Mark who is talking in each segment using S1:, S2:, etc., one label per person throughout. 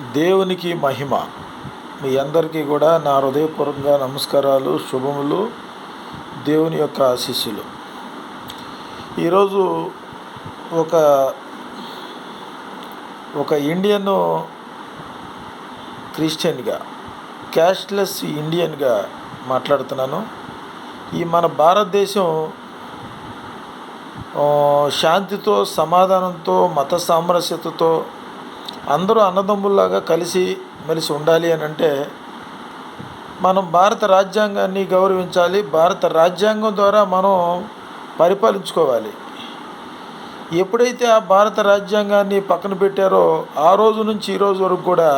S1: దేవునికి మహిమ. మీ అందరికీ కూడా నా హృదయపూర్వకంగా నమస్కారాలు శుభములు. దేవుని యొక్క ఆశీస్సులు. ఈరోజు ఒక ఒక ఇండియన్ క్రిస్టియన్గా క్యాష్లెస్ ఇండియన్గా మాట్లాడుతున్నాను. ఈ మన భారతదేశం శాంతితో సమాధానంతో మత సామరస్యతతో అందరూ అన్నదమ్ముల్లాగా కలిసి మెలిసి ఉండాలి అని అంటే మనం భారత రాజ్యాంగాన్ని గౌరవించాలి భారత రాజ్యాంగం ద్వారా మనం పరిపాలించుకోవాలి. ఎప్పుడైతే ఆ భారత రాజ్యాంగాన్ని పక్కన పెట్టారో ఆ రోజు నుంచి ఈ రోజు వరకు కూడా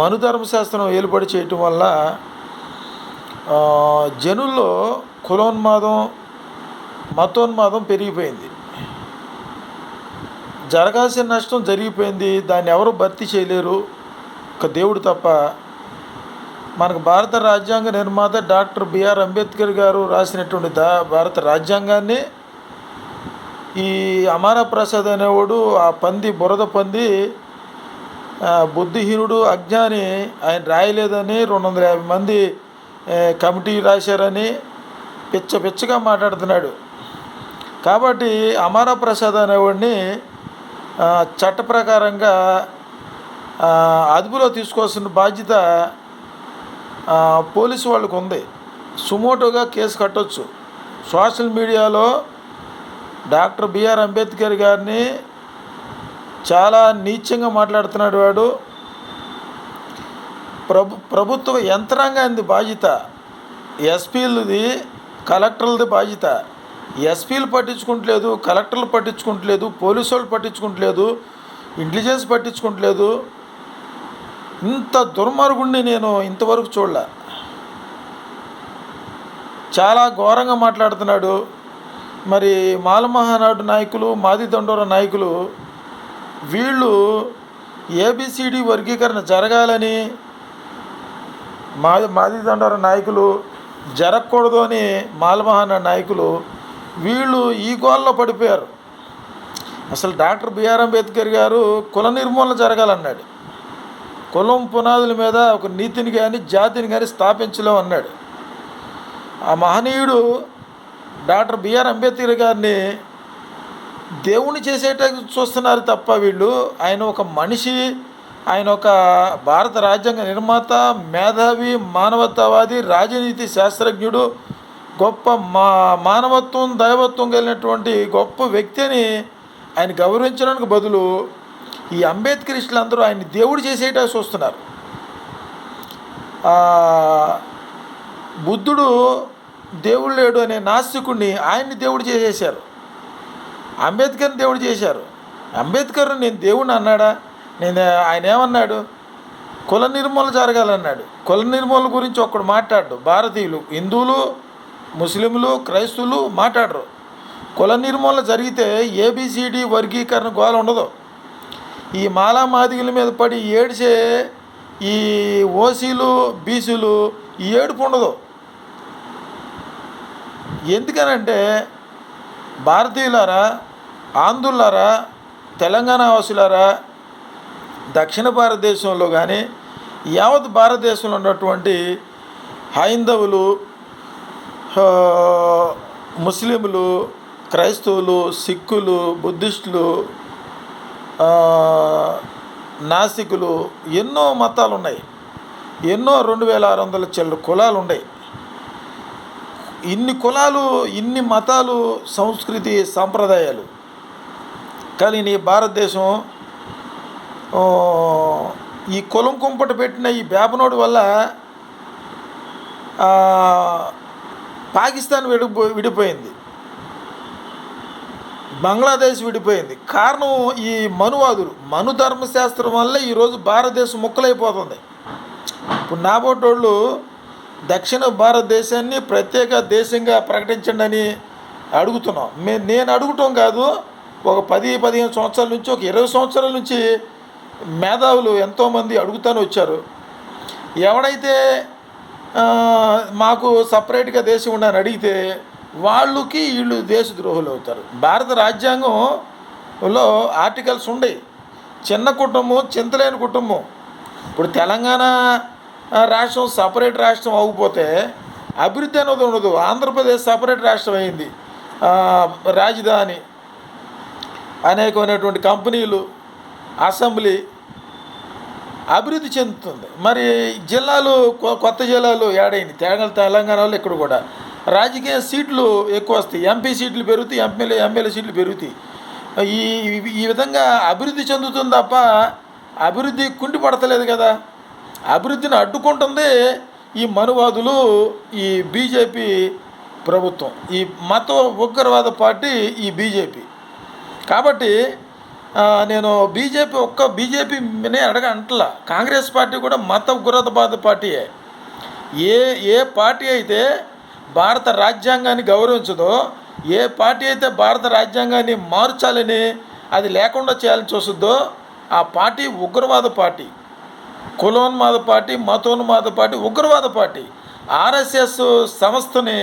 S1: మనుధర్మశాస్త్రం ఏలుబడి చేయటం వల్ల జనుల్లో కులోన్మాదం మతోన్మాదం పెరిగిపోయింది. జరగాల్సిన నష్టం జరిగిపోయింది దాన్ని ఎవరు భర్తీ చేయలేరు. ఒక దేవుడు తప్ప. మనకు భారత రాజ్యాంగ నిర్మాత డాక్టర్ బిఆర్ అంబేద్కర్ గారు రాసినటువంటి దా భారత రాజ్యాంగాన్ని ఈ అమారా ప్రసాద్ అనేవాడు ఆ పంది బురద పంది బుద్ధిహీనుడు అజ్ఞాని ఆయన రాయలేదని రెండు వందల యాభై మంది కమిటీ రాశారని పిచ్చ పిచ్చగా మాట్లాడుతున్నాడు. కాబట్టి అమారా ప్రసాద్ అనేవాడిని చట్ట ప్రకారంగా అదుపులో తీసుకోవాల్సిన బాధ్యత పోలీసు వాళ్ళకు ఉంది. సుమోటోగా కేసు కట్టొచ్చు. సోషల్ మీడియాలో డాక్టర్ బిఆర్ అంబేద్కర్ గారిని చాలా నీచంగా మాట్లాడుతున్నాడు వాడు. ప్రభు ప్రభుత్వ యంత్రాంగాన్ని బాధ్యత. ఎస్పీలది కలెక్టర్లది బాధ్యత. ఎస్పీలు పట్టించుకుంటలేదు కలెక్టర్లు పట్టించుకుంటలేదు పోలీసు వాళ్ళు పట్టించుకుంటలేదు ఇంటెలిజెన్స్ పట్టించుకుంటలేదు. ఇంత దుర్మార్గుణ్ణి నేను ఇంతవరకు చూడలే. చాలా ఘోరంగా మాట్లాడుతున్నాడు. మరి మాలమహానాడు నాయకులు మాది దండోర నాయకులు వీళ్ళు ఏబిసిడి వర్గీకరణ జరగాలని మాది మాది దండోర నాయకులు జరగకూడదు అని మాలమహానాడు నాయకులు వీళ్ళు ఈ గోల్లో పడిపోయారు. అసలు డాక్టర్ బిఆర్ అంబేద్కర్ గారు కుల నిర్మూలన జరగాలన్నాడు. కులం పునాదుల మీద ఒక నీతిని కానీ జాతిని కానీ స్థాపించలేం అన్నాడు. ఆ మహనీయుడు డాక్టర్ బిఆర్ అంబేద్కర్ గారిని దేవుణ్ణి చేసేట చూస్తున్నారు తప్ప వీళ్ళు. ఆయన ఒక మనిషి ఆయన ఒక భారత రాజ్యాంగ నిర్మాత మేధావి మానవతావాది రాజనీతి శాస్త్రజ్ఞుడు గొప్ప మా మానవత్వం దైవత్వం కలిగినటువంటి గొప్ప వ్యక్తి అని ఆయన గౌరవించడానికి బదులు ఈ అంబేద్కరిస్టులు అందరూ ఆయన దేవుడు చేసేట చూస్తున్నారు. బుద్ధుడు దేవుడు లేడు అనే నాస్తికుడిని ఆయన్ని దేవుడు చేసేశారు. అంబేద్కర్ని దేవుడు చేశారు. అంబేద్కర్ నేను దేవుడిని అన్నాడా? నేను ఆయన ఏమన్నాడు? కుల నిర్మూలన జరగాలన్నాడు. కుల నిర్మూలన గురించి ఒక్కడు మాట్లాడు. భారతీయులు హిందువులు ముస్లింలు క్రైస్తవులు మాట్లాడరు. కుల నిర్మూలన జరిగితే ఏబిసిడి వర్గీకరణ గోల ఉండదు. ఈ మాలా మాదిగల మీద పడి ఏడిచే ఈ ఓసీలు బీసీలు ఈ ఏడుపు ఉండదు. ఎందుకనంటే భారతీయులారా ఆంధ్రులారా తెలంగాణ వాసులారా దక్షిణ భారతదేశంలో కానీ యావత్ భారతదేశంలో ఉన్నటువంటి హైందవులు ముస్లింలు క్రైస్తవులు సిక్కులు బుద్ధిస్టులు నాసికులు నాస్తికులు ఎన్నో మతాలు ఉన్నాయి ఎన్నో రెండు వేల ఆరు వందల చిల్లర కులాలు ఉన్నాయి ఇన్ని కులాలు ఇన్ని మతాలు సంస్కృతి సాంప్రదాయాలు. కానీ నీ భారతదేశం ఈ కులం కుంపట పెట్టిన ఈ బేపనోడి వల్ల పాకిస్తాన్ విడిపో విడిపోయింది. బంగ్లాదేశ్ విడిపోయింది. కారణం ఈ మనువాదులు. మను ధర్మశాస్త్రం వల్ల ఈరోజు భారతదేశం ముక్కలైపోతుంది. ఇప్పుడు నాబోటోళ్ళు దక్షిణ భారతదేశాన్ని ప్రత్యేక దేశంగా ప్రకటించండి అని అడుగుతున్నాం. మే నేను అడుగుటం కాదు ఒక పది పదిహేను సంవత్సరాల నుంచి ఒక ఇరవై సంవత్సరాల నుంచి మేధావులు ఎంతోమంది అడుగుతానే వచ్చారు. ఎవడైతే మాకు సపరేట్గా దేశం ఉండని అడిగితే వాళ్ళకి వీళ్ళు దేశద్రోహులు అవుతారు. భారత రాజ్యాంగంలో ఆర్టికల్స్ ఉండే చిన్న కుటుంబం చింతలేని కుటుంబం. ఇప్పుడు తెలంగాణ రాష్ట్రం సపరేట్ రాష్ట్రం అవ్వకపోతే అభివృద్ధి అనేది ఉండదు. ఆంధ్రప్రదేశ్ సపరేట్ రాష్ట్రం అయింది. రాజధాని అనేకమైనటువంటి కంపెనీలు అసెంబ్లీ అభివృద్ధి చెందుతుంది. మరి జిల్లాలు కొ- కొత్త జిల్లాలు ఏడైంది తెలంగాణ తెలంగాణలో ఇక్కడ కూడా. రాజకీయ సీట్లు ఎక్కువ వస్తాయి. ఎంపీ సీట్లు పెరుగుతాయి ఎంపీలు ఎమ్మెల్యే సీట్లు పెరుగుతాయి. ఈ ఈ- విధంగా అభివృద్ధి చెందుతుంది తప్ప అభివృద్ధి కుంటి పడతలేదు కదా. అభివృద్ధిని అడ్డుకుంటుంది ఈ మనువాదులు ఈ బీజేపీ ప్రభుత్వం. ఈ మత ఉగ్రవాద పార్టీ ఈ బీజేపీ. కాబట్టి నేను బీజేపీ ఒక్క బీజేపీనే అడగ అంటలా కాంగ్రెస్ పార్టీ కూడా మత ఉగ్రవాద పార్టీయే. ఏ ఏ పార్టీ అయితే భారత రాజ్యాంగాన్ని గౌరవించదో ఏ పార్టీ అయితే భారత రాజ్యాంగాన్ని మార్చాలని అది లేకుండా చేయాలని చూస్తుందో ఆ పార్టీ ఉగ్రవాద పార్టీ. కులోన్మాద పార్టీ మతోన్మాద పార్టీ ఉగ్రవాద పార్టీ. ఆర్ఎస్ఎస్ సంస్థని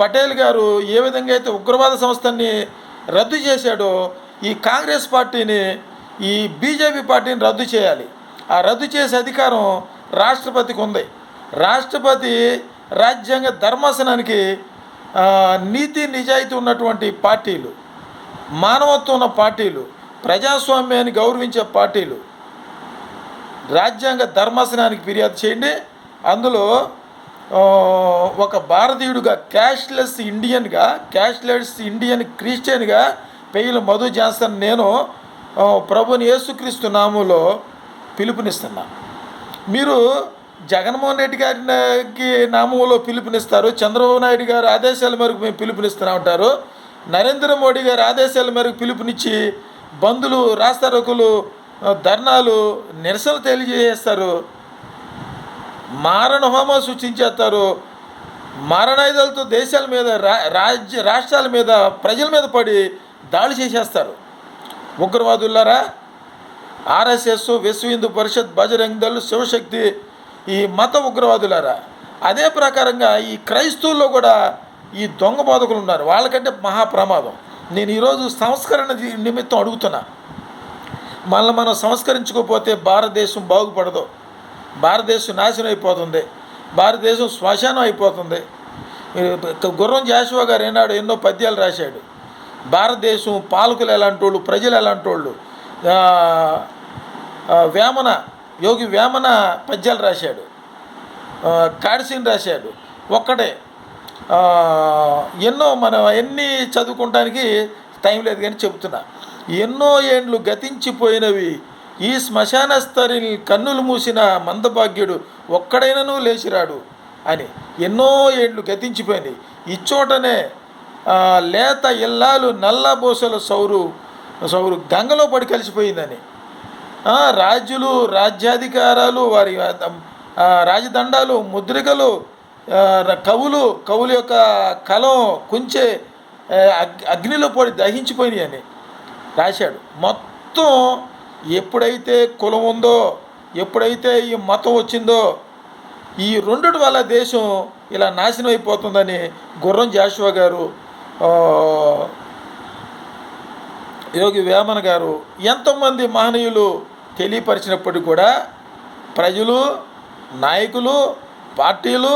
S1: పటేల్ గారు ఏ విధంగా అయితే ఉగ్రవాద సంస్థని రద్దు చేశాడో ఈ కాంగ్రెస్ పార్టీని ఈ బీజేపీ పార్టీని రద్దు చేయాలి. ఆ రద్దు చేసే అధికారం రాష్ట్రపతికి ఉంది. రాష్ట్రపతి రాజ్యాంగ ధర్మాసనానికి నీతి నిజాయితీ ఉన్నటువంటి పార్టీలు మానవత్వం ఉన్న పార్టీలు ప్రజాస్వామ్యాన్ని గౌరవించే పార్టీలు రాజ్యాంగ ధర్మాసనానికి ఫిర్యాదు చేయండి. అందులో ఒక భారతీయుడుగా క్యాష్లెస్ ఇండియన్గా క్యాష్లెస్ ఇండియన్ క్రిస్టియన్గా పెయ్యల మధు జాన్సన్ నేను ప్రభుని యేసుక్రీస్తు నామంలో పిలుపునిస్తున్నా. మీరు జగన్మోహన్ రెడ్డి గారికి నామంలో పిలుపునిస్తారు చంద్రబాబు నాయుడు గారు ఆదేశాల మేరకు మేము పిలుపునిస్తున్నా ఉంటారు నరేంద్ర మోడీ గారు ఆదేశాల మేరకు పిలుపునిచ్చి బంధులు రాస్తారోకులు ధర్నాలు నిరసనలు తెలియజేస్తారు. మారణ హోమం సూచించేస్తారు. మారణాయుధాలతో దేశాల మీద రా రాజ్య రాష్ట్రాల మీద ప్రజల మీద పడి దాడి చేసేస్తారు. ఉగ్రవాదులారా ఆర్ఎస్ఎస్ విశ్వ హిందూ పరిషత్ బజరంగ్ దళ్ శివశక్తి ఈ మత ఉగ్రవాదులారా అదే ప్రకారంగా ఈ క్రైస్తవుల్లో కూడా ఈ దొంగ బోధకులు ఉన్నారు. వాళ్ళకంటే మహా ప్రమాదం. నేను ఈరోజు సంస్కరణ నిమిత్తం అడుగుతున్నా. మళ్ళీ మనం సంస్కరించుకోకపోతే భారతదేశం బాగుపడదు. భారతదేశం నాశనం అయిపోతుంది. భారతదేశం శ్మశానం అయిపోతుంది. గుర్రం జాషువా గారు ఏనాడు ఎన్నో పద్యాలు రాశాడు. భారతదేశం పాలకులు ఎలాంటి వాళ్ళు ప్రజలు ఎలాంటి వాళ్ళు? వేమన యోగి వేమన పద్యాలు రాశాడు. కాడిసిని రాశాడు. ఒక్కటే ఎన్నో మనం ఎన్ని చదువుకోవటానికి టైం లేదు కానీ చెబుతున్నా. ఎన్నో ఏండ్లు గతించిపోయినవి. ఈ శ్మశానస్థరి కన్నులు మూసిన మందభాగ్యుడు ఒక్కడైనను లేచిరాడు అని. ఎన్నో ఏండ్లు గతించిపోయినాయి. ఇచ్చోటనే లేత ఇల్లాలు నల్లబోసల సౌరు సౌరు గంగలో పడి కలిసిపోయిందని. రాజులు రాజ్యులు రాజ్యాధికారాలు వారి రాజదండాలు ముద్రికలు కవులు కవుల యొక్క కలం కుంచే అగ్- అగ్నిలో పడి దహించిపోయినాయి అని రాశాడు. మొత్తం ఎప్పుడైతే కులం ఉందో ఎప్పుడైతే ఈ మతం వచ్చిందో ఈ రెండు వల్ల దేశం ఇలా నాశనం అయిపోతుందని గుర్రం జాషువా గారు యోగి వేమన గారు ఎంతోమంది మహనీయులు తెలియపరిచినప్పటికీ కూడా ప్రజలు నాయకులు పార్టీలు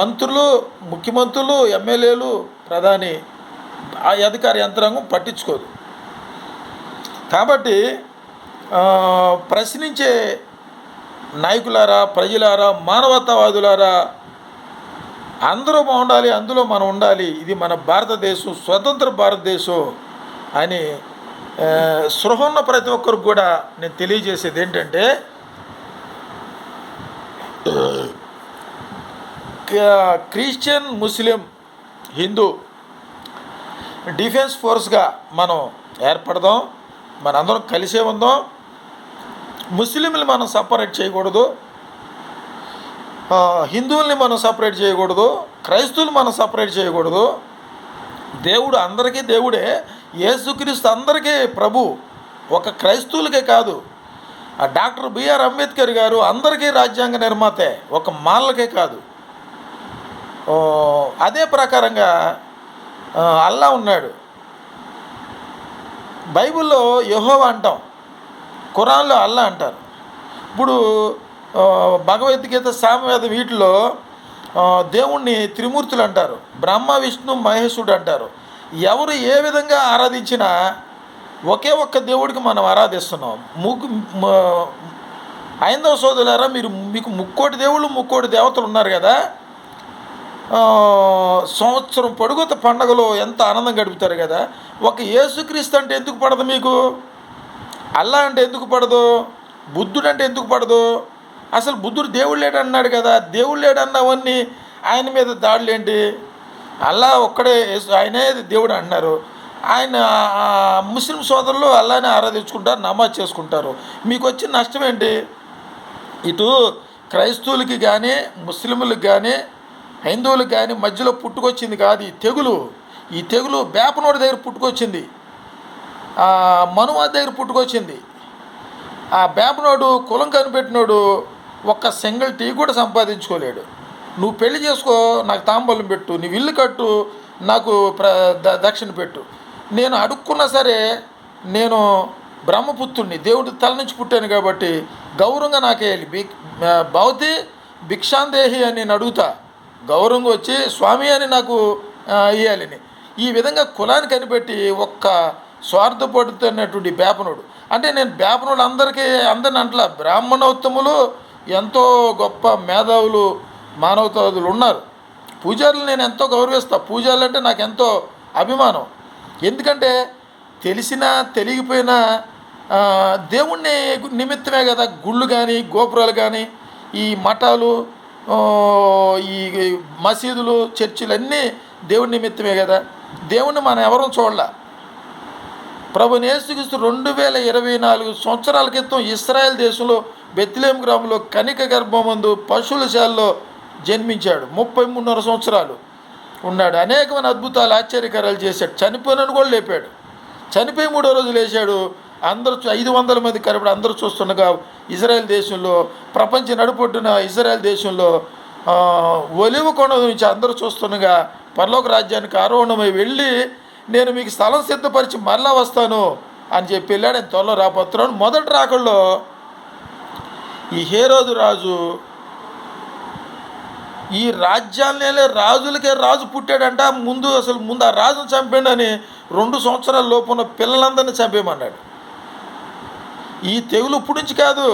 S1: మంత్రులు ముఖ్యమంత్రులు ఎమ్మెల్యేలు ప్రధాని ఆ అధికార యంత్రాంగం పట్టించుకోదు. కాబట్టి ప్రశ్నించే నాయకులారా ప్రజలారా మానవతావాదులారా అందరూ బాగుండాలి అందులో మనం ఉండాలి. ఇది మన భారతదేశం స్వతంత్ర భారతదేశం అని సృహ ఉన్న ప్రతి ఒక్కరికి కూడా నేను తెలియజేసేది ఏంటంటే క్రిస్టియన్ ముస్లిం హిందూ డిఫెన్స్ ఫోర్స్గా మనం ఏర్పడదాం. మనందరం కలిసే ఉందాం. ముస్లింలు మనం సపరేట్ చేయకూడదు. హిందువుల్ని మనం సపరేట్ చేయకూడదు క్రైస్తవులు మనం సపరేట్ చేయకూడదు. దేవుడు అందరికీ దేవుడే యేసుక్రీస్తు అందరికీ ప్రభు ఒక క్రైస్తవులకే కాదు. ఆ డాక్టర్ బిఆర్ అంబేద్కర్ గారు అందరికీ రాజ్యాంగ నిర్మాతే ఒక మాలకే కాదు. అదే ప్రకారంగా అల్లా ఉన్నాడు. బైబిల్లో యహోవ అంటాం ఖురాన్లో అల్లా అంటారు. ఇప్పుడు భగవద్గీత సామవేద వీటిలో దేవుణ్ణి త్రిమూర్తులు అంటారు. బ్రహ్మ విష్ణు మహేశుడు అంటారు. ఎవరు ఏ విధంగా ఆరాధించినా ఒకే ఒక్క దేవుడికి మనం ఆరాధిస్తున్నాం. ముగ్గు ఐందవ సోదరులారా మీరు మీకు ముక్కోటి దేవుళ్ళు ముక్కోటి దేవతలు ఉన్నారు కదా. సంవత్సరం పొడుగుత పండగలో ఎంత ఆనందం గడుపుతారు కదా. ఒక యేసుక్రీస్తు అంటే ఎందుకు పడదు మీకు? అల్లా అంటే ఎందుకు పడదు? బుద్ధుడు అంటే ఎందుకు పడదు? అసలు బుద్ధుడు దేవుడు లేడన్నాడు కదా దేవుడు లేడన్నవన్నీ ఆయన మీద దాడులు ఏంటి అల్లా ఒక్కడే ఆయనే దేవుడు అన్నారు ఆయన ముస్లిం సోదరులు అల్లానే ఆరాధించుకుంటారు నమాజ్ చేసుకుంటారు. మీకు వచ్చిన నష్టం ఏంటి ఇటు క్రైస్తవులకి కానీ ముస్లింలకు కానీ హైందువులకు కానీ మధ్యలో పుట్టుకొచ్చింది కాదు ఈ తెగులు. ఈ తెగులు బేపనోడి దగ్గర పుట్టుకొచ్చింది. ఆ దగ్గర పుట్టుకొచ్చింది. ఆ బేపనోడు కులం కనిపెట్టినోడు ఒక్క సింగిల్ టీ కూడా సంపాదించుకోలేడు. నువ్వు పెళ్ళి చేసుకో నాకు తాంబూలం పెట్టు నీ ఇల్లు కట్టు నాకు ప్ర ద- దక్షిణ పెట్టు. నేను అడుక్కున్నా సరే నేను బ్రహ్మపుత్రుణ్ణి దేవుడి తల నుంచి పుట్టాను కాబట్టి గౌరవంగా నాకేయాలి బి భవతి భిక్షాందేహి అని నేను అడుగుతా. గౌరవంగా వచ్చి స్వామి అని నాకు ఆ, ఇయ్యాలని ఈ విధంగా కులాన్ని కనిపెట్టి ఒక్క స్వార్థపడుతున్నటువంటి బేపనుడు అంటే నేను బేపనుడు అందరికీ అందరిని అంటలా బ్రాహ్మణోత్తములు ఎంతో గొప్ప మేధావులు మానవతాదులు ఉన్నారు. పూజారులు నేను ఎంతో గౌరవిస్తా. పూజారులు అంటే నాకు ఎంతో అభిమానం. ఎందుకంటే తెలిసినా తెలియకపోయినా దేవుణ్ణి నిమిత్తమే కదా గుళ్ళు కానీ గోపురాలు కానీ ఈ మఠాలు ఈ మసీదులు చర్చిలు అన్నీ దేవుడి నిమిత్తమే కదా. దేవుణ్ణి మనం ఎవరూ చూడలే. ప్రభు యేసుక్రీస్తు రెండు వేల ఇరవై నాలుగు సంవత్సరాల క్రితం ఇస్రాయెల్ దేశంలో బెత్లేం గ్రామంలో కనిక గర్భమందు పశువుల శాలలో జన్మించాడు. ముప్పై మూడున్నర సంవత్సరాలు ఉన్నాడు. అనేకమైన అద్భుతాలు ఆశ్చర్యకరాలు చేశాడు. చనిపోయినను కూడా లేపాడు. చనిపోయి మూడో రోజు లేచాడు. అందరూ చూ- ఐదు వందల మంది కరపడి అందరూ చూస్తుండగా ఇజ్రాయెల్ దేశంలో ప్రపంచ నడుపొట్టున ఇజ్రాయెల్ దేశంలో ఒలివ కొండ నుంచి అందరూ చూస్తుండగా పరలోక రాజ్యానికి ఆరోహణమై వెళ్ళి నేను మీకు స్థలం సిద్ధపరిచి మరలా వస్తాను అని చెప్పి వెళ్ళాడు. ఆయన త్వరలో రాబోతున్నాడు మొదటి రాకల్లో ఈ హేరోదు రాజు ఈ రాజ్యాలనే రాజులకే రాజు పుట్టాడంట. ముందు అసలు ముందు ఆ రాజును చంపాడని రెండు సంవత్సరాల లోపున పిల్లలందరినీ చంపేయమన్నాడు. ఈ తెగులు ఇప్పుడు నుంచి కాదు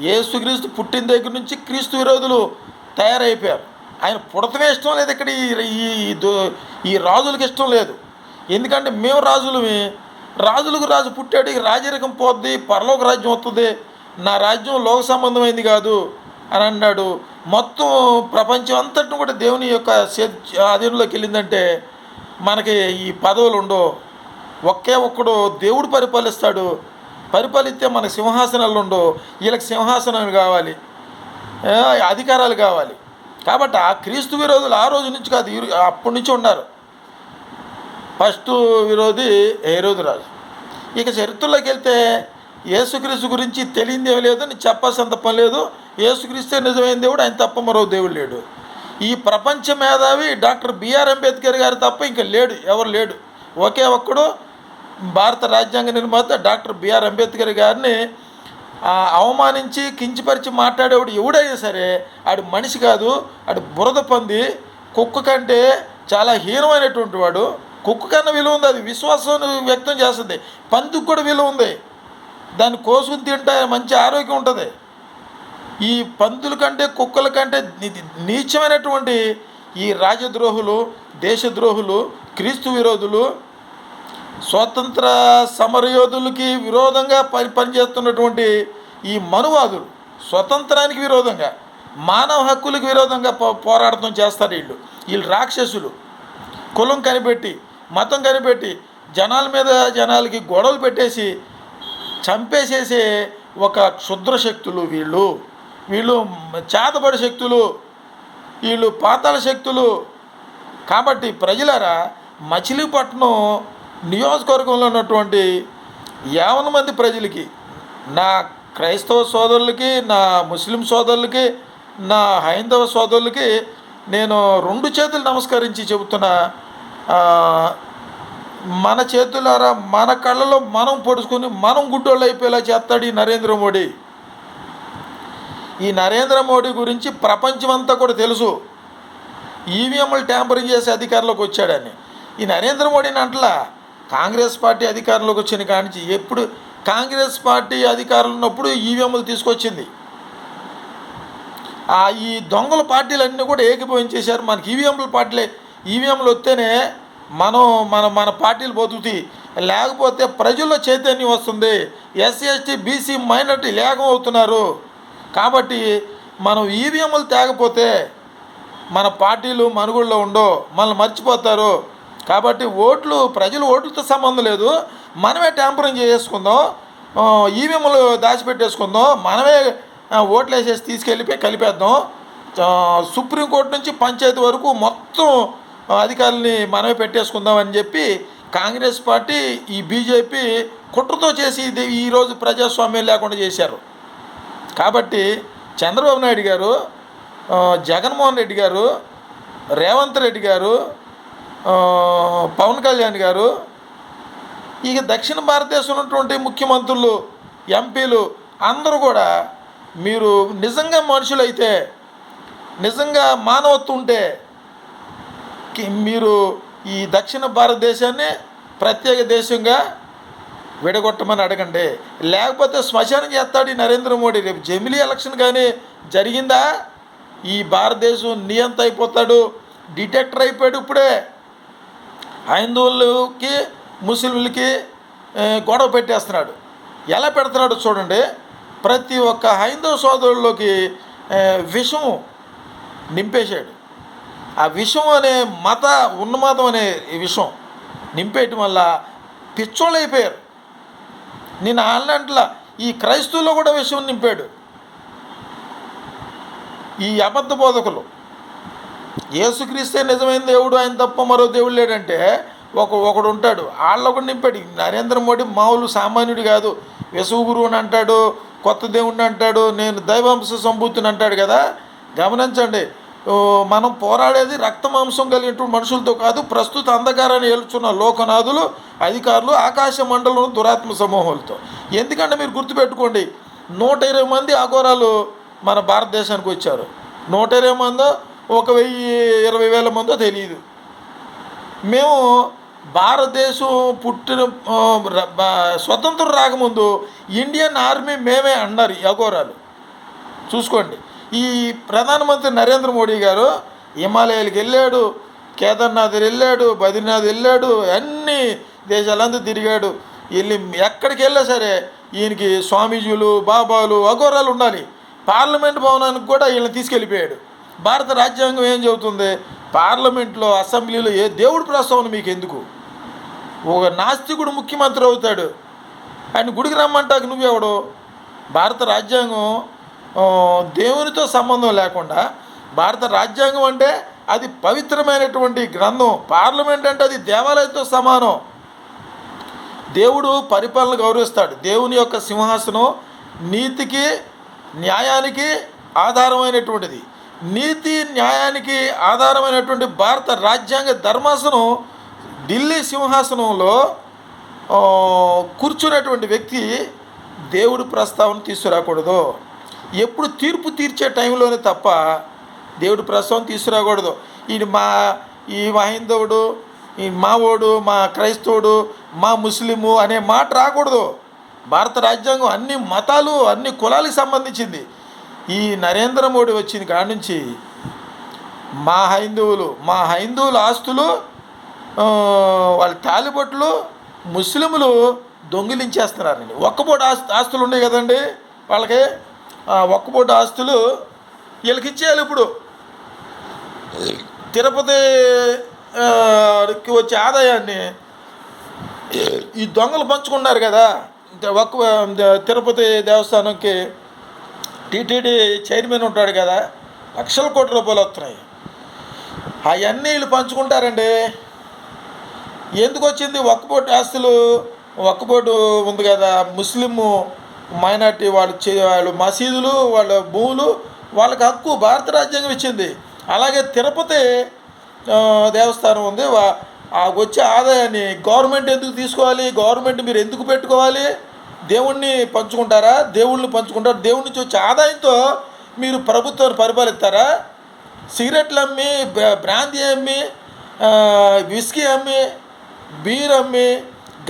S1: ఏసుక్రీస్తు పుట్టిన దగ్గర నుంచి క్రీస్తు విరోధులు తయారైపోయారు. ఆయన పుడతమే ఇష్టం లేదు ఇక్కడ ఈ ఈ ఈ రాజులకు ఇష్టం లేదు. ఎందుకంటే మేము రాజులమే. రాజులకు రాజు పుట్టాడు రాజరికం పోద్ది పరలోక రాజ్యం వస్తుంది నా రాజ్యం లోక సంబంధమైంది కాదు అని అన్నాడు. మొత్తం ప్రపంచం అంతటిని కూడా దేవుని యొక్క ఆధీనంలోకి వెళ్ళిందంటే మనకి ఈ పదవులు ఉండవు. ఒకే ఒక్కడు దేవుడు పరిపాలిస్తాడు. పరిపాలిస్తే మనకు సింహాసనాలు ఉండవు. వీళ్ళకి సింహాసనాలు కావాలి. అధికారాలు కావాలి. కాబట్టి ఆ క్రీస్తు విరోధులు ఆ రోజు నుంచి కాదు అప్పటి నుంచి ఉన్నారు. ఫస్ట్ విరోధి హేరోదు రాజు? ఇక చరిత్రలోకి వెళ్తే యేసుక్రీస్తు గురించి తెలియదే లేదు నేను చెప్పాల్సినంత పని లేదు. యేసుక్రీస్తే నిజమైన దేవుడు ఆయన తప్ప మరో దేవుడు లేడు. ఈ ప్రపంచ మేధావి డాక్టర్ బిఆర్ అంబేద్కర్ గారు తప్ప ఇంకా లేడు ఎవరు లేడు. ఒకే ఒక్కడు భారత రాజ్యాంగ నిర్మాత డాక్టర్ బిఆర్ అంబేద్కర్ గారిని అవమానించి కించపరిచి మాట్లాడేవాడు ఎవడైనా సరే ఆడు మనిషి కాదు ఆడు బురద పంది కుక్క కంటే చాలా హీనమైనటువంటి వాడు. కుక్క కన్నా విలువ ఉంది అది విశ్వాసం వ్యక్తం చేస్తుంది. పందికి కూడా విలువ ఉంది దాన్ని కోసుకుని తింటే మంచి ఆరోగ్యం ఉంటుంది. ఈ పందుల కంటే కుక్కల కంటే నీచమైనటువంటి ఈ రాజద్రోహులు దేశద్రోహులు క్రీస్తు విరోధులు స్వాతంత్ర సమరయోధులకి విరోధంగా పని పనిచేస్తున్నటువంటి ఈ మనువాదులు స్వతంత్రానికి విరోధంగా మానవ హక్కులకు విరోధంగా పో పోరాటం చేస్తారు వీళ్ళు. వీళ్ళు రాక్షసులు. కులం కనిపెట్టి మతం కనిపెట్టి జనాల మీద జనాలకి గొడవలు పెట్టేసి చంపేసేసే ఒక క్షుద్ర శక్తులు వీళ్ళు. వీళ్ళు చేతబడి శక్తులు వీళ్ళు పాతాళ శక్తులు. కాబట్టి ప్రజలారా మచిలీపట్నం నియోజకవర్గంలో ఉన్నటువంటి యావన మంది ప్రజలకి నా క్రైస్తవ సోదరులకి నా ముస్లిం సోదరులకి నా హైందవ సోదరులకి నేను రెండు చేతులు నమస్కరించి చెబుతున్నా మన చేతులారా మన కళ్ళలో మనం పొడుచుకొని మనం గుడ్డోళ్ళు అయిపోయేలా చేస్తాడు ఈ నరేంద్ర మోడీ. ఈ నరేంద్ర మోడీ గురించి ప్రపంచమంతా కూడా తెలుసు. ఈవీఎంలు ట్యాంపరింగ్ చేసి అధికారంలోకి వచ్చాడని. ఈ నరేంద్ర మోడీని అంటలా కాంగ్రెస్ పార్టీ అధికారంలోకి వచ్చిన కానించి ఎప్పుడు కాంగ్రెస్ పార్టీ అధికారంలో ఉన్నప్పుడు ఈవీఎంలు తీసుకొచ్చింది. ఆ ఈ దొంగల పార్టీలన్నీ కూడా ఏకీభవించేశారు. మనకి ఈవీఎంల పార్టీలే. ఈవీఎంలు వస్తేనే మనం మన మన పార్టీలు బతుకుతాయి. లేకపోతే ప్రజల్లో చైతన్యం వస్తుంది. ఎస్సీ ఎస్టీ బీసీ మైనార్టీ లేకం అవుతున్నారు. కాబట్టి మనం ఈవీఎంలు తేకపోతే మన పార్టీలు మనుగోడులో ఉండవు. మనల్ని మర్చిపోతారు. కాబట్టి ఓట్లు ప్రజలు ఓట్లతో సంబంధం లేదు. మనమే ట్యాంపరింగ్ చేసుకుందాం. ఈవీఎంలు దాచిపెట్టేసుకుందాం. మనమే ఓట్లు వేసేసి తీసుకెళ్ళిపోయి కలిపేద్దాం. సుప్రీంకోర్టు నుంచి పంచాయతీ వరకు మొత్తం అధికారుల్ని మనమే పెట్టేసుకుందామని చెప్పి కాంగ్రెస్ పార్టీ ఈ బీజేపీ కుట్రతో చేసి ఇది ఈరోజు ప్రజాస్వామ్యం లేకుండా చేశారు. కాబట్టి చంద్రబాబు నాయుడు గారు జగన్మోహన్ రెడ్డి గారు రేవంత్ రెడ్డి గారు పవన్ కళ్యాణ్ గారు ఇక దక్షిణ భారతదేశంలో ఉన్నటువంటి ముఖ్యమంత్రులు ఎంపీలు అందరూ కూడా మీరు నిజంగా మనుషులైతే నిజంగా మానవత్వం ఉంటే మీరు ఈ దక్షిణ భారతదేశాన్ని ప్రత్యేక దేశంగా విడగొట్టమని అడగండి. లేకపోతే శ్మశానం చేస్తాడు ఈ నరేంద్ర మోడీ. రేపు జమిలీ ఎలక్షన్ కానీ జరిగిందా? ఈ భారతదేశం నియంత అయిపోతాడు డిటెక్టర్ అయిపోయాడు ఇప్పుడే. హైందువులకి ముస్లింలకి గొడవ పెట్టేస్తున్నాడు. ఎలా పెడుతున్నాడు చూడండి. ప్రతి ఒక్క హైందవ సోదరుల్లోకి విషం నింపేశాడు. ఆ విషం అనే మత ఉన్నమతం అనే ఈ విషం నింపేయటం వల్ల పిచ్చోళ్ళు అయిపోయారు. నేను వాళ్ళంట్లా ఈ క్రైస్తవుల్లో కూడా విషం నింపాడు. ఈ అబద్ధ బోధకులు. ఏసుక్రీస్తే నిజమైన దేవుడు ఆయన తప్ప మరో దేవుడు లేడంటే ఒక ఒకడు ఉంటాడు. వాళ్ళ కూడా నింపాడు. నరేంద్ర మోడీ మామూలు సామాన్యుడు కాదు. విశ్వ గురువు అని అంటాడు కొత్త దేవుడిని అంటాడు నేను దైవాంశ సంభూతిని అంటాడు కదా. గమనించండి మనం పోరాడేది రక్త మాంసం కలిగినటువంటి మనుషులతో కాదు ప్రస్తుత అంధకారాన్ని ఏల్చున్న లోకనాథులు అధికారులు ఆకాశ మండలం దురాత్మ సమూహాలతో ఎందుకంటే మీరు గుర్తుపెట్టుకోండి నూట ఇరవై మంది అఘోరాలు మన భారతదేశానికి వచ్చారు. నూట ఇరవై మందో ఒక వెయ్యి ఇరవై వేల మందో తెలియదు మేము భారతదేశం పుట్టిన స్వతంత్రం రాకముందు ఇండియన్ ఆర్మీ మేమే అన్నారు ఈ అఘోరాలు చూసుకోండి. ఈ ప్రధానమంత్రి నరేంద్ర మోడీ గారు హిమాలయాలకు వెళ్ళాడు కేదార్నాథ్ వెళ్ళాడు బద్రీనాథ్ వెళ్ళాడు అన్ని దేశాలంతా తిరిగాడు. వెళ్ళి ఎక్కడికి వెళ్ళా సరే ఈయనకి స్వామీజీలు బాబాలు అఘోరాలు ఉండాలి. పార్లమెంట్ భవనానికి కూడా వీళ్ళని తీసుకెళ్ళిపోయాడు. భారత రాజ్యాంగం ఏం చెబుతుంది? పార్లమెంట్లో అసెంబ్లీలో ఏ దేవుడి ప్రస్తావన మీకు ఎందుకు? ఒక నాస్తికుడు ముఖ్యమంత్రి అవుతాడు. ఆయన గుడికి రమ్మంటాక నువ్వెవడు? భారత రాజ్యాంగం దేవునితో సంబంధం లేకుండా భారత రాజ్యాంగం అంటే అది పవిత్రమైనటువంటి గ్రంథం. పార్లమెంట్ అంటే అది దేవాలయంతో సమానం. దేవుడు పరిపాలన గౌరవిస్తాడు. దేవుని యొక్క సింహాసనం నీతికి న్యాయానికి ఆధారమైనటువంటిది. నీతి న్యాయానికి ఆధారమైనటువంటి భారత రాజ్యాంగ ధర్మాసనం ఢిల్లీ సింహాసనంలో కూర్చున్నటువంటి వ్యక్తి దేవుడి ప్రస్తావన తీసుకురాకూడదు. ఎప్పుడు తీర్పు తీర్చే టైంలోనే తప్ప దేవుడు ప్రసవం తీసుకురాకూడదు. ఈయన మా ఈ మా హైందవుడు ఈ మావోడు మా క్రైస్తవుడు మా ముస్లిము అనే మాట రాకూడదు. భారత రాజ్యాంగం అన్ని మతాలు అన్ని కులాలకు సంబంధించింది. ఈ నరేంద్ర మోడీ వచ్చిన కాడి నుంచి మా హైందువులు మా హైందువుల ఆస్తులు వాళ్ళ తాలిబొట్లు ముస్లింలు దొంగిలించేస్తున్నారండి. ఒక్కపూట ఆస్తు ఆస్తులు ఉన్నాయి కదండి వాళ్ళకి? ఆ ఒక్కబోటు ఆస్తులు వీళ్ళకి ఇచ్చేయాలి ఇప్పుడు. తిరుపతికి వచ్చే ఆదాయాన్ని ఈ దొంగలు పంచుకున్నారు కదా. ఒక్క తిరుపతి దేవస్థానంకి టీటీడీ చైర్మన్ ఉంటాడు కదా లక్షల కోట్ల రూపాయలు వస్తున్నాయి. అవన్నీ వీళ్ళు పంచుకుంటారండి. ఎందుకు వచ్చింది ఒక్కపోటు ఆస్తులు? ఒక్కపోటు ఉంది కదా ముస్లిం మైనార్టీ వాళ్ళు చే వాళ్ళు మసీదులు వాళ్ళ భూములు వాళ్ళకి హక్కు భారత రాజ్యాంగం ఇచ్చింది. అలాగే తిరుపతి దేవస్థానం ఉంది. ఆ వచ్చే ఆదాయాన్ని గవర్నమెంట్ ఎందుకు తీసుకోవాలి? గవర్నమెంట్ మీరు ఎందుకు పెట్టుకోవాలి? దేవుణ్ణి పంచుకుంటారా? దేవుళ్ళని పంచుకుంటారు? దేవుడి నుంచి వచ్చే ఆదాయంతో మీరు ప్రభుత్వాన్ని పరిపాలిస్తారా? సిగరెట్లు అమ్మి బ్రాంతి అమ్మి విస్కీ అమ్మి బీర్ అమ్మి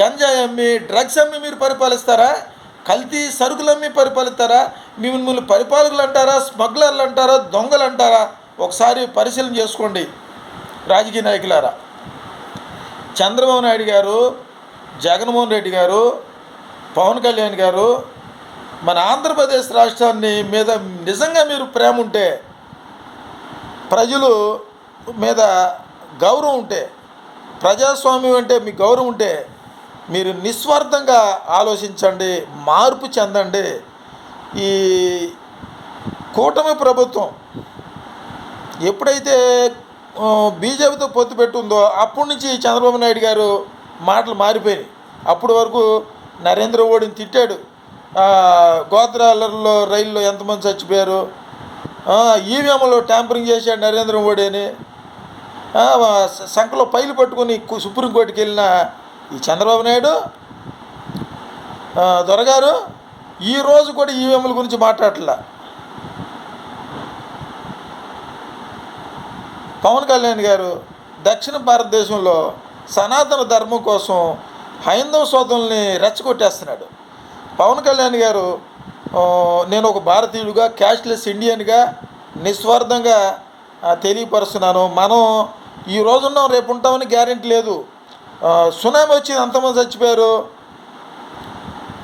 S1: గంజాయి అమ్మి డ్రగ్స్ అమ్మి మీరు పరిపాలిస్తారా? కల్తీ సరుకులు అమ్మి పరిపాలిస్తారా మిమ్మల్ని పరిపాలకులు అంటారా? స్మగ్లర్లు అంటారా? దొంగలు అంటారా? ఒకసారి పరిశీలన చేసుకోండి రాజకీయ నాయకులారా. చంద్రబాబు నాయుడు గారు జగన్మోహన్ రెడ్డి గారు పవన్ కళ్యాణ్ గారు మన ఆంధ్రప్రదేశ్ రాష్ట్రాన్ని మీద నిజంగా మీరు ప్రేమ ఉంటే ప్రజలు మీద గౌరవం ఉంటే ప్రజాస్వామ్యం అంటే మీకు గౌరవం ఉంటే మీరు నిస్వార్థంగా ఆలోచించండి మార్పు చెందండి. ఈ కూటమి ప్రభుత్వం ఎప్పుడైతే బీజేపీతో పొత్తు పెట్టుందో అప్పటి నుంచి చంద్రబాబు నాయుడు గారు మాటలు మారిపోయినాయి. అప్పటి వరకు నరేంద్ర మోడీని తిట్టాడు. గోత్రాలలో రైల్లో ఎంతమంది చచ్చిపోయారు? ఈవీఎంలో ట్యాంపరింగ్ చేశాడు నరేంద్ర మోడీ అని. సంఖలో పైలు పట్టుకొని సుప్రీంకోర్టుకి వెళ్ళిన ఈ చంద్రబాబు నాయుడు దొరగారు ఈ రోజు కూడా ఈవీఎంల గురించి మాట్లాడలే పవన్ కళ్యాణ్ గారు దక్షిణ భారతదేశంలో సనాతన ధర్మం కోసం హైందవ సోదరుల్ని రెచ్చగొట్టేస్తున్నాడు. పవన్ కళ్యాణ్ గారు నేను ఒక భారతీయుడిగా క్యాష్లెస్ ఇండియన్గా నిస్వార్థంగా తెలియపరుస్తున్నాను. మనం ఈ రోజున్నాం రేపు ఉంటామని గ్యారెంటీ లేదు. సునామీ వచ్చింది ఎంతమంది చచ్చిపోయారు?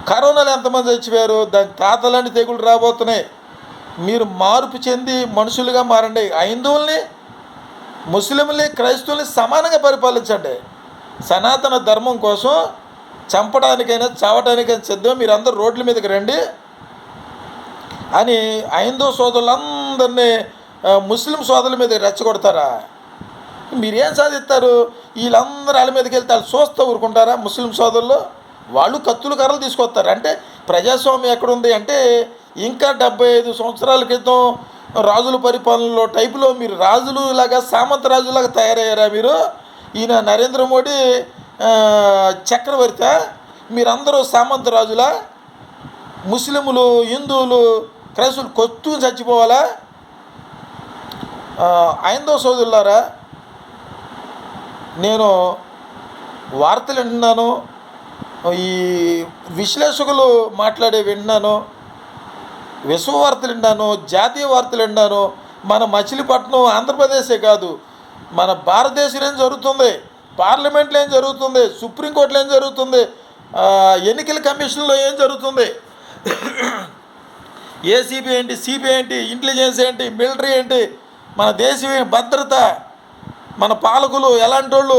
S1: కరోనాలు ఎంతమంది చచ్చిపోయారు? దాని తాతలాంటి తెగులు రాబోతున్నాయి. మీరు మార్పు చెంది మనుషులుగా మారండి. హైందువుల్ని ముస్లింని క్రైస్తవుల్ని సమానంగా పరిపాలించండి. సనాతన ధర్మం కోసం చంపడానికైనా చావటానికైనా సిద్ధం. మీరు అందరూ రోడ్ల మీదకి రండి. అని హైందవ సోదరులందరినీ ముస్లిం సోదరుల మీద రెచ్చగొడతారా? మీరేం సాధిస్తారు? వీళ్ళందరూ వాళ్ళ మీదకి వెళ్తే వాళ్ళు చూస్తూ ఊరుకుంటారా? ముస్లిం సోదరులు వాళ్ళు కత్తులు కర్రలు తీసుకొస్తారు. అంటే ప్రజాస్వామ్యం ఎక్కడుంది అంటే ఇంకా డెబ్బై ఐదు సంవత్సరాల క్రితం రాజుల పరిపాలనలో టైపులో మీరు రాజులు లాగా సామంత రాజులాగా తయారయ్యారా మీరు? ఈయన నరేంద్ర మోడీ చక్రవర్తి మీరందరూ సామంత రాజులా? ముస్లింలు హిందువులు క్రైస్తువులు కొత్తు చచ్చిపోవాలా? ఐందో సోదరులారా నేను వార్తలు వింటున్నాను ఈ విశ్లేషకులు మాట్లాడే విన్నాను విశ్వ వార్తలు విన్నాను జాతీయ వార్తలు విన్నాను. మన మచిలీపట్నం ఆంధ్రప్రదేశే కాదు మన భారతదేశంలో ఏం జరుగుతుంది? పార్లమెంట్లో ఏం జరుగుతుంది? సుప్రీంకోర్టులో ఏం జరుగుతుంది? ఎన్నికల కమిషన్లో ఏం జరుగుతుంది? ఏసీబీ ఏంటి సిబిఐ ఏంటి ఇంటెలిజెన్స్ ఏంటి మిలిటరీ ఏంటి మన దేశ భద్రత మన పాలకులు ఎలాంటి వాళ్ళు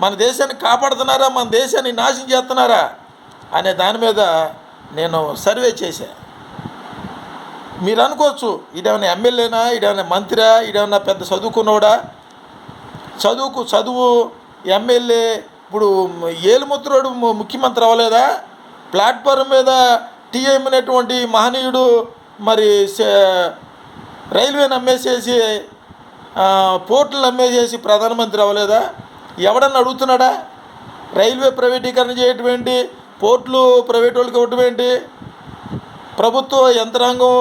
S1: మన దేశాన్ని కాపాడుతున్నారా మన దేశాన్ని నాశనం చేస్తున్నారా అనే దాని మీద నేను సర్వే చేశా. మీరు అనుకోవచ్చు ఇదేమైనా ఎమ్మెల్యేనా ఇదేమైనా మంత్రా ఇదేమైనా పెద్ద చదువుకున్నోడా? చదువుకు చదువు ఎమ్మెల్యే ఇప్పుడు ఏలుముత్రుడు ము- ముఖ్యమంత్రి అవ్వలేదా? ప్లాట్ఫారం మీద టీఎం అనేటువంటి మహనీయుడు మరి సే- రైల్వేని అమ్మేసేసి పోర్టులు అమ్మేసేసి ప్రధానమంత్రి అవ్వలేదా? ఎవడన్నా అడుగుతున్నాడా? రైల్వే ప్రైవేటీకరణ చేయటం ఏంటి? పోర్టులు ప్రైవేట్ వాళ్ళకి ఇవ్వటం ఏంటి? ప్రభుత్వ యంత్రాంగం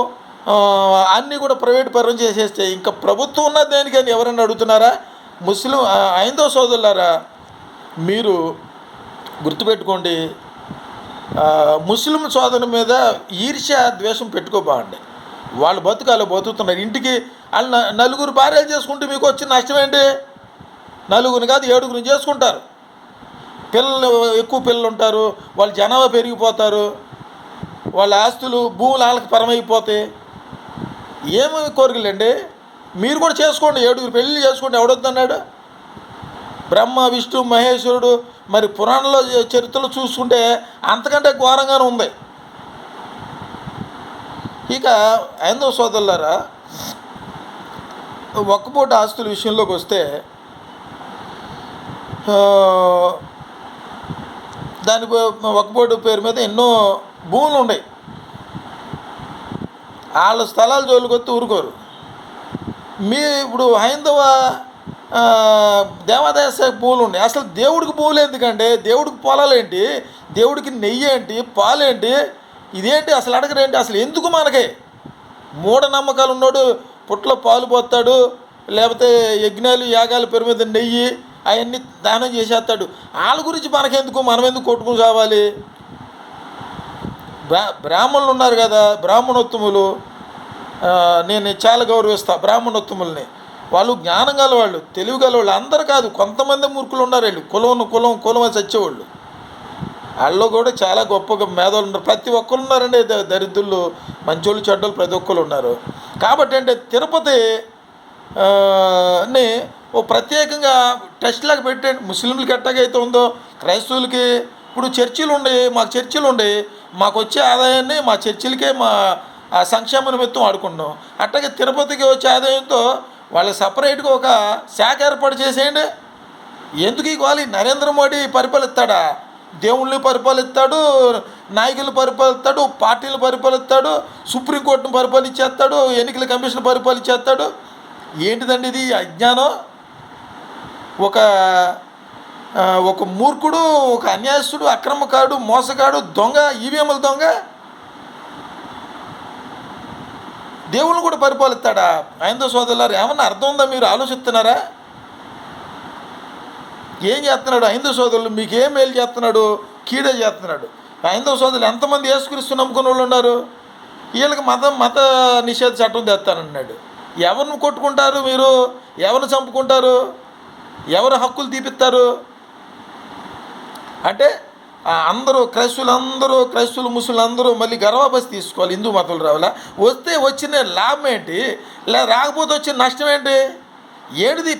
S1: అన్నీ కూడా ప్రైవేట్ పరం చేసేస్తే ఇంకా ప్రభుత్వం ఉన్న దేనికని ఎవరన్నా అడుగుతున్నారా? ముస్లిం ఐందో సోదరులారా మీరు గుర్తుపెట్టుకోండి ముస్లిం సోదరుల మీద ఈర్ష్య ద్వేషం పెట్టుకోబాండి వాళ్ళు బతుకాలు బతుకుతున్నారు. ఇంటికి వాళ్ళు నలుగురు భార్యలు చేసుకుంటే మీకు వచ్చిన నష్టం ఏంటి? నలుగురిని కాదు ఏడుగురిని చేసుకుంటారు. పిల్లలు ఎక్కువ పిల్లలు ఉంటారు వాళ్ళ జనాభా పెరిగిపోతారు వాళ్ళ ఆస్తులు భూములు వాళ్ళకి పరమైపోతాయి. ఏమి కోరికలండి? మీరు కూడా చేసుకోండి ఏడుగురు పెళ్ళి చేసుకోండి ఎవడొద్దన్నాడు? బ్రహ్మ విష్ణు మహేశ్వరుడు మరి పురాణంలో చరిత్రలో చూసుకుంటే అంతకంటే ఘోరంగానే ఉంది. ఇక ఐందవ సోదరులారా ఒక్కపూట ఆస్తుల విషయంలోకి వస్తే దాని ఒక్కపూట పేరు మీద ఎన్నో భూములు ఉన్నాయి. వాళ్ళ స్థలాలు జోలుకొత్తి ఊరుకోరు. మీ ఇప్పుడు హైందవ ఆ, దేవాదాయ భూములు ఉన్నాయి. అసలు దేవుడికి భూములు ఎందుకండి? దేవుడికి పొలాలు ఏంటి? దేవుడికి నెయ్యి ఏంటి? పాలేంటి ఇదేంటి? అసలు అడగరేంటి? అసలు ఎందుకు మనకి? మూఢనమ్మకాలు ఉన్నాడు పుట్లో పాలు పోస్తాడు లేకపోతే యజ్ఞాలు యాగాలు పేరు మీద నెయ్యి అవన్నీ దానం చేసేస్తాడు. వాళ్ళ గురించి మనకెందుకు? మనం ఎందుకు కొట్టుకుని చావాలి? బ్రా బ్రాహ్మణులు ఉన్నారు కదా బ్రాహ్మణోత్తములు నేను చాలా గౌరవిస్తా బ్రాహ్మణోత్తముల్ని. వాళ్ళు జ్ఞానం గలవాళ్ళు తెలివి గలవాళ్ళు అందరు కాదు కొంతమంది మూర్ఖులు ఉన్నారు వీళ్ళు. కులం కులం కులం అని చచ్చేవాళ్ళు. వాళ్ళు కూడా చాలా గొప్పగా మేధలు ఉన్నారు. ప్రతి ఒక్కరు ఉన్నారండి దరిద్రులు మంచోళ్ళు చెడ్డలు ప్రతి ఒక్కరు ఉన్నారు. కాబట్టి అంటే తిరుపతి ని ఓ ప్రత్యేకంగా టెస్ట్ లాగా పెట్టండి. ముస్లింలకి ఎట్టాగైతే ఉందో క్రైస్తవులకి ఇప్పుడు చర్చిలు ఉండి మాకు చర్చిలు ఉండి మాకు వచ్చే ఆదాయాన్ని మా చర్చిలకే మా ఆ సంక్షేమ నిమిత్తం ఆడుకుంటున్నాం అట్లాగే తిరుపతికి వచ్చే ఆదాయంతో వాళ్ళ సపరేట్గా ఒక శాఖ ఏర్పాటు చేసేయండి. ఎందుకు ఈ నరేంద్ర మోడీ పరిపాలిస్తాడా? దేవుళ్ళని పరిపాలిస్తాడు నాయకులు పరిపాలిస్తాడు పార్టీలు పరిపాలిస్తాడు సుప్రీంకోర్టును పరిపాలించేస్తాడు ఎన్నికల కమిషన్ పరిపాలించేస్తాడు. ఏంటిదండి ఇది? అజ్ఞానం? ఒక ఒక మూర్ఖుడు ఒక అన్యాయస్తుడు అక్రమకాడు మోసగాడు దొంగ ఈవీఎంల దొంగ. దేవుళ్ళని కూడా పరిపాలిస్తాడా? ఆయనతో సోదరులారు ఏమన్నా అర్థం ఉందా మీరు? ఆలోచిస్తున్నారా? ఏం చేస్తున్నాడు? హైందవ సోదరులు మీకు ఏం మేలు చేస్తున్నాడు? కీడే చేస్తున్నాడు. హైందవ సోదరులు ఎంతమంది యేసుక్రీస్తు నమ్ముకున్న వాళ్ళు ఉన్నారు? వీళ్ళకి మతం మత నిషేధ చట్టం తెస్తానన్నాడు. ఎవరిని కొట్టుకుంటారు మీరు? ఎవరిని చంపుకుంటారు? ఎవరు హక్కులు తీపిస్తారు? అంటే అందరూ క్రైస్తువులు అందరూ క్రైస్తువులు ముస్లింలు అందరూ మళ్ళీ గర్వాపసి తీసుకోవాలి. హిందూ మతాలు రావాలా? వస్తే వచ్చిన లాభం ఏంటి? లే రాకపోతే వచ్చిన నష్టం ఏంటి? ఏంటిది